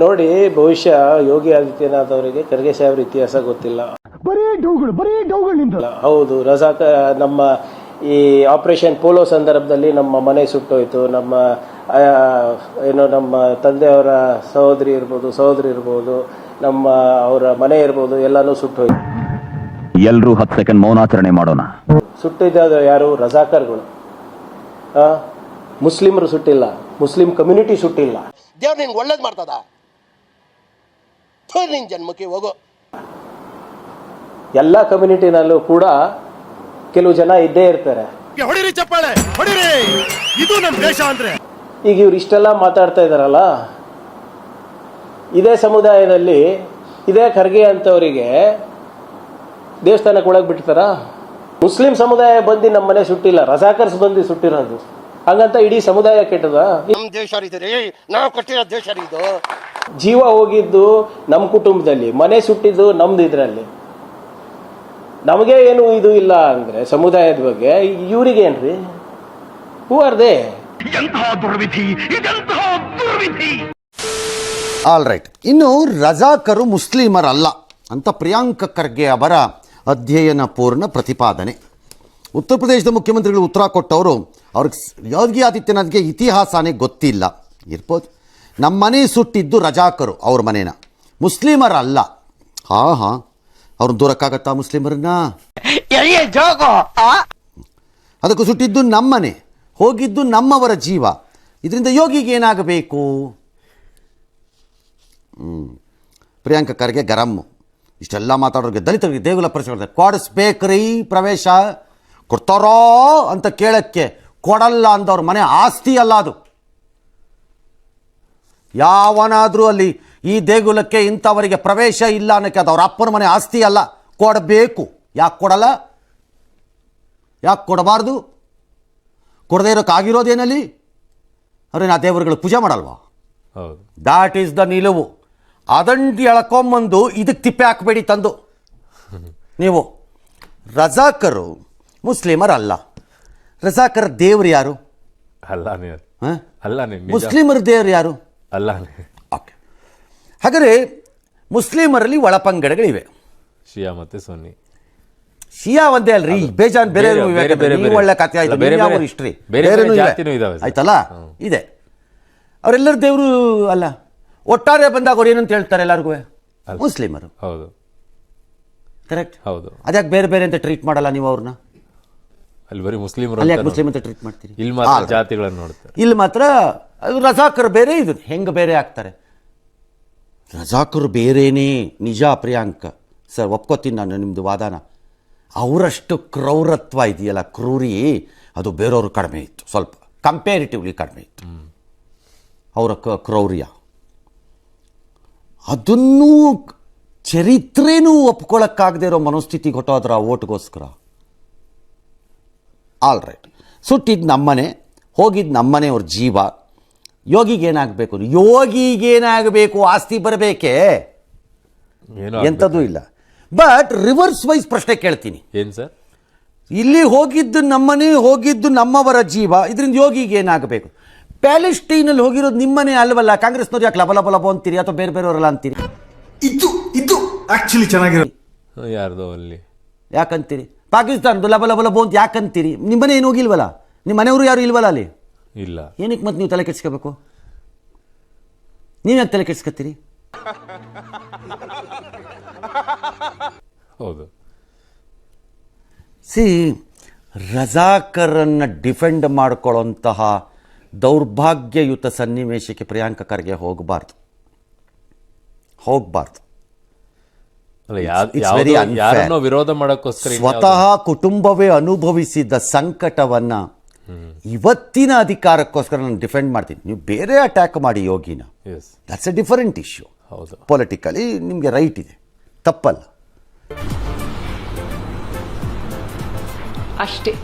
ನೋಡಿ ಬಹುಶಃ ಯೋಗಿ ಆದಿತ್ಯನಾಥ್ ಅವರಿಗೆ ಖರ್ಗೆ ಸಾಹೇಬ್ರ ಇತಿಹಾಸ ಗೊತ್ತಿಲ್ಲ. ಬರೀ ಡೌಗಳು ಬರೀ ಹೌದು ರಜಾಕ ನಮ್ಮ ಈ ಆಪರೇಷನ್ ಪೋಲೋ ಸಂದರ್ಭದಲ್ಲಿ ನಮ್ಮ ಮನೆ ಸುಟ್ಟೋಯ್ತು ನಮ್ಮ ಏನೋ ಏನು ನಮ್ಮ ತಂದೆಯವರ ಸಹೋದರಿ ಇರ್ಬೋದು ಸಹೋದರಿ ಇರ್ಬೋದು ನಮ್ಮ ಅವರ ಮನೆ ಇರ್ಬೋದು ಎಲ್ಲಾನು ಸುಟ್ಟೋಯ್ತು. ಎಲ್ಲರೂ ಹತ್ತು ಸೆಕೆಂಡ್ ಮೌನಾಚರಣೆ ಮಾಡೋಣ. ಸುಟ್ಟಿದ್ದ ಯಾರು? ರಜಾಕರ್ಗಳು ಮುಸ್ಲಿಮರು ಸುಟ್ಟಿಲ್ಲ ಮುಸ್ಲಿಂ ಕಮ್ಯುನಿಟಿ ಸುಟ್ಟಿಲ್ಲ. ದೇವ್ರು ನಿನ್ಗೆ ಒಳ್ಳೇದು ಮಾಡ್ತದ? ಥು, ನಿನ್ ಜನ್ಮಕ್ಕೆ ಹೋಗೋ. ಎಲ್ಲ ಕಮ್ಯುನಿಟಿನಲ್ಲೂ ಕೂಡ ಕೆಲವು ಜನ ಇದ್ದೇ ಇರ್ತಾರೆ. ಹೊಡಿರಿ ಚಪ್ಪಾಳೆ ಹೊಡಿರಿ. ಇದು ನಮ್ಮ ದೇಶ ಅಂದ್ರೆ. ಈಗ ಇವ್ರು ಇಷ್ಟೆಲ್ಲ ಮಾತಾಡ್ತಾ ಇದಾರಲ್ಲ ಇದೇ ಸಮುದಾಯದಲ್ಲಿ ಇದೇ ಖರ್ಗೆ ಅಂತವರಿಗೆ ದೇವಸ್ಥಾನಕ್ಕೆ ಒಳಗೆ ಬಿಡ್ತಾರ ಮುಸ್ಲಿಂ ಸಮುದಾಯ ಬಂದು ನಮ್ಮ ಮನೆ ಸುಟ್ಟಿಲ್ಲ ರಜಾಕರ್ಸ್ ಬಂದು ಸುಟ್ಟಿರೋದು. ಹಂಗಂತ ಇಡೀ ಸಮುದಾಯ ಕೆಟ್ಟದ? ನಮ್ಮ ದೇಶ ರೀ ನಾವು ಕಟ್ಟಿರೋ ದೇಶ ರೀ ಇದು. ಜೀವ ಹೋಗಿದ್ದು ನಮ್ಮ ಕುಟುಂಬದಲ್ಲಿ ಮನೆ ಸುಟ್ಟಿದ್ದು ನಮ್ದು ಇದರಲ್ಲಿ. ನಮಗೆ ಏನು ಇದು ಇಲ್ಲ ಅಂದ್ರೆ ಸಮುದಾಯದ ಬಗ್ಗೆ ಇವ್ರಿಗೇನ್ರಿ who are they all right ಇನ್ನು ರಜಾಕರು ಮುಸ್ಲಿಮರಲ್ಲ ಅಂತ ಪ್ರಿಯಾಂಕ ಖರ್ಗೆ ಅವರ ಅಧ್ಯಯನ ಪೂರ್ಣ ಪ್ರತಿಪಾದನೆ. ಉತ್ತರ ಪ್ರದೇಶದ ಮುಖ್ಯಮಂತ್ರಿಗಳು ಉತ್ತರ ಕೊಟ್ಟವರು ಅವ್ರಿಗೆ ಯೋಗಿ ಆದಿತ್ಯನಾಥ್ಗೆ ಇತಿಹಾಸನೇ ಗೊತ್ತಿಲ್ಲ. ಇರ್ಬೋದು. ನಮ್ಮ ಮನೆ ಸುಟ್ಟಿದ್ದು ರಜಾಕರು ಅವ್ರ ಮನೇನ. ಮುಸ್ಲಿಮರಲ್ಲ. ಹಾ ಹಾ. ಅವ್ರನ್ನ ದೂರಕ್ಕಾಗತ್ತಾ ಮುಸ್ಲಿಮರನ್ನ? ಅದಕ್ಕೂ ಸುಟ್ಟಿದ್ದು ನಮ್ಮನೆ ಹೋಗಿದ್ದು ನಮ್ಮವರ ಜೀವ. ಇದರಿಂದ ಯೋಗಿಗೆ ಏನಾಗಬೇಕು. ಪ್ರಿಯಾಂಕ ಖರ್ಗೆ ಗರಮ್ಮು ಇಷ್ಟೆಲ್ಲ ಮಾತಾಡೋರಿಗೆ ದಲಿತರಿಗೆ ದೇಗುಲ ಪರಿಸರ ಕೊಡಿಸ್ಬೇಕ್ರಿ ಪ್ರವೇಶ. ಕೊಡ್ತಾರೋ ಅಂತ ಕೇಳಕ್ಕೆ ಕೊಡಲ್ಲ ಅಂದವ್ರ ಮನೆ ಆಸ್ತಿ ಅಲ್ಲ ಅದು. ಯಾವನಾದರೂ ಅಲ್ಲಿ ಈ ದೇಗುಲಕ್ಕೆ ಇಂಥವರಿಗೆ ಪ್ರವೇಶ ಇಲ್ಲ ಅನ್ನೋಕ್ಕೆ ಅದು ಅವ್ರ ಅಪ್ಪನ ಮನೆ ಆಸ್ತಿ ಅಲ್ಲ. ಕೊಡಬೇಕು. ಯಾಕೆ ಕೊಡಲ್ಲ? ಯಾಕೆ ಕೊಡಬಾರ್ದು? ಕೊಡದೇ ಇರೋಕ್ಕಾಗಿರೋದೇನಲ್ಲಿ ಅವ್ರೆ ನಾ ದೇವರುಗಳು ಪೂಜೆ ಮಾಡಲ್ವಾ? ದಾಟ್ ಈಸ್ ದ ನಿಲುವು. ಅದಂಡಿ ಎಳ್ಕೊಂಬಂದು ಇದಕ್ಕೆ ತಿಪ್ಪೆ ಹಾಕಬೇಡಿ ತಂದು. ನೀವು ರಜಾಕರು ಮುಸ್ಲಿಮರಲ್ಲ. ರಜಾಕರ ದೇವ್ರು ಯಾರು? ಅಲ್ಲ ಮುಸ್ಲಿಮರ ದೇವ್ರು ಯಾರು? ಅಲ್ಲಾನೇ ಓಕೆ ಹಾಗಾದರೆ ಮುಸ್ಲಿಮರಲ್ಲಿ ಒಳಪಂಗಡಗಳಿವೆ. ಶಿಯಾ ಮತ್ತೆ ಸುನ್ನಿ. ಶಿಯಾ ಒಂದೇ ಅಲ್ರಿ? ಬೇಜಾನ್ ಬೇರೆ. ಒಳ್ಳೆ ಕಥೆ ಆಯ್ತು ಅಲ್ಲ, ಬೇರೆ- ಹಿಸ್ಟ್ರಿ ಬೇರೆ-. ಆಯ್ತಲ್ಲ? ಇದೆ. ಅವರೆಲ್ಲರ ದೇವರು ಅಲ್ಲ. ಒಟ್ಟಾರೆ ಬಂದಾಗ ಅವ್ರು ಏನಂತ ಹೇಳ್ತಾರೆ ಎಲ್ಲರಿಗೂ? ಮುಸ್ಲಿಮರು. ಹೌದು. ಕರೆಕ್ಟ್ ಹೌದು. ಅದ್ಯಾಕೆ ಬೇರೆ ಬೇರೆ ಅಂತ ಟ್ರೀಟ್ ಮಾಡಲ್ಲ ನೀವು ಅವ್ರನ್ನ? ಅಲ್ಲಿ ಬರೀ ಮುಸ್ಲಿಮರು ಮುಸ್ಲಿಮ್ ಅಂತ ಟ್ರೀಟ್ ಮಾಡ್ತೀರಿ? ಇಲ್ಲಿ ಮಾತ್ರ ಜಾತಿಗಳನ್ನು ನೋಡ್ತಾರೆ. ಇಲ್ಲಿ ಮಾತ್ರ ಅದು ರಜಾಕರು ಬೇರೆ ಇದು. ಹೆಂಗೆ ಬೇರೆ ಆಗ್ತಾರೆ? ರಜಾಕರು ಬೇರೆನೇ ನಿಜ ಪ್ರಿಯಾಂಕ. ಸರ್, ಒಪ್ಕೋತೀನಿ ನಾನು ನಿಮ್ಮದು ವಾದನ. ಅವರಷ್ಟು ಕ್ರೌರತ್ವ ಇದೆಯಲ್ಲ, ಕ್ರೂರಿ, ಅದು ಬೇರೆಯವ್ರು ಕಡಿಮೆ ಇತ್ತು ಸ್ವಲ್ಪ. ಕಂಪೇರಿಟಿವ್ಲಿ ಕಡಿಮೆ ಇತ್ತು. ಅವರ ಕ್ರೌರ್ಯ. ಅದನ್ನೂ ಚರಿತ್ರೆನೂ ಒಪ್ಕೊಳ್ಳೋಕ್ಕಾಗದೇ ಇರೋ ಮನಸ್ಥಿತಿಗೆ ಹೊಟ್ಟೋದ್ರ ಆ ಓಟ್ಗೋಸ್ಕರ? ಆಲ್ ರೈಟ್ ಸುಟ್ಟಿದ್ದು ನಮ್ಮನೆ ಹೋಗಿದ್ದು ನಮ್ಮನೆ ಅವ್ರ ಜೀವ. ಯೋಗಿಗೇನಾಗಬೇಕು? ಯೋಗಿಗೇನಾಗಬೇಕು? ಆಸ್ತಿ ಬರಬೇಕೇ? ಏನೋ ಎಂಥದ್ದು ಇಲ್ಲ. ಬಟ್ ರಿವರ್ಸ್ ವೈಸ್ ಪ್ರಶ್ನೆ ಕೇಳ್ತೀನಿ. ಏನು ಸರ್? ಇಲ್ಲಿ ಹೋಗಿದ್ದು ನಮ್ಮನೆ ಹೋಗಿದ್ದು ನಮ್ಮವರ ಜೀವ ಇದರಿಂದ ಯೋಗಿಗೆ ಏನಾಗಬೇಕು ಪ್ಯಾಲೆಸ್ಟೈನಲ್ಲಿ ಹೋಗಿರೋದು ನಿಮ್ಮನೆ ಅಲ್ವಲ್ಲ? ಕಾಂಗ್ರೆಸ್ನವ್ರು ಯಾಕೆ ಲಬ ಲಬ ಲಬ ಅಂತೀರಿ ಅಥವಾ ಬೇರೆ ಬೇರೆಯವರಲ್ಲ ಅಂತೀರಿ? ಇದು ಇದು ಆ್ಯಕ್ಚುಲಿ ಚೆನ್ನಾಗಿರೋ ಯಾರ್ದೋ ಅಲ್ಲಿ. ಯಾಕಂತೀರಿ? ಪಾಕಿಸ್ತಾನದ್ದು ಲಬ ಲಬ ಲಬ ಅಂತ ಯಾಕಂತೀರಿ? ನಿಮ್ಮನೆ ಏನು ಹೋಗಿಲ್ವಲ್ಲ? ನಿಮ್ಮ ಮನೆಯವರು ಯಾರು ಇಲ್ವಲ್ಲ ಅಲ್ಲಿ? ಇಲ್ಲ. ಏನಕ್ಕೆ ಮತ್ತೆ ನೀವು ತಲೆ ಕೆಡ್ಸ್ಕೋಬೇಕು? ನೀವು ಯಾಕೆ ತಲೆ ಕೆಡ್ಸ್ಕತ್ತೀರಿ ಹೌದು. ಸಿ ರಜಾಕರನ್ನು ಡಿಫೆಂಡ್ ಮಾಡ್ಕೊಳ್ಳೋಂತಹ ದೌರ್ಭಾಗ್ಯಯುತ ಸನ್ನಿವೇಶಕ್ಕೆ ಪ್ರಿಯಾಂಕ ಖರ್ಗೆ ಹೋಗಬಾರ್ದು. ಹೋಗಬಾರ್ದು. ವಿರೋಧ ಮಾಡೋಕ್ಕೋಸ್ಕರ ಸ್ವತಃ ಕುಟುಂಬವೇ ಅನುಭವಿಸಿದ ಸಂಕಟವನ್ನ ಇವತ್ತಿನ ಅಧಿಕಾರಕ್ಕೋಸ್ಕರ ನಾನು ಡಿಫೆಂಡ್ ಮಾಡ್ತೀನಿ. ನೀವು ಬೇರೆ ಅಟ್ಯಾಕ್ ಮಾಡಿ ಯೋಗಿನ. ದಟ್ಸ್ ಎ ಡಿಫರೆಂಟ್ ಇಶ್ಯೂ ಹೌದು. ಪೊಲಿಟಿಕಲಿ ನಿಮಗೆ ರೈಟ್ ಇದೆ. ತಪ್ಪಲ್ಲ. ಅಷ್ಟೇ.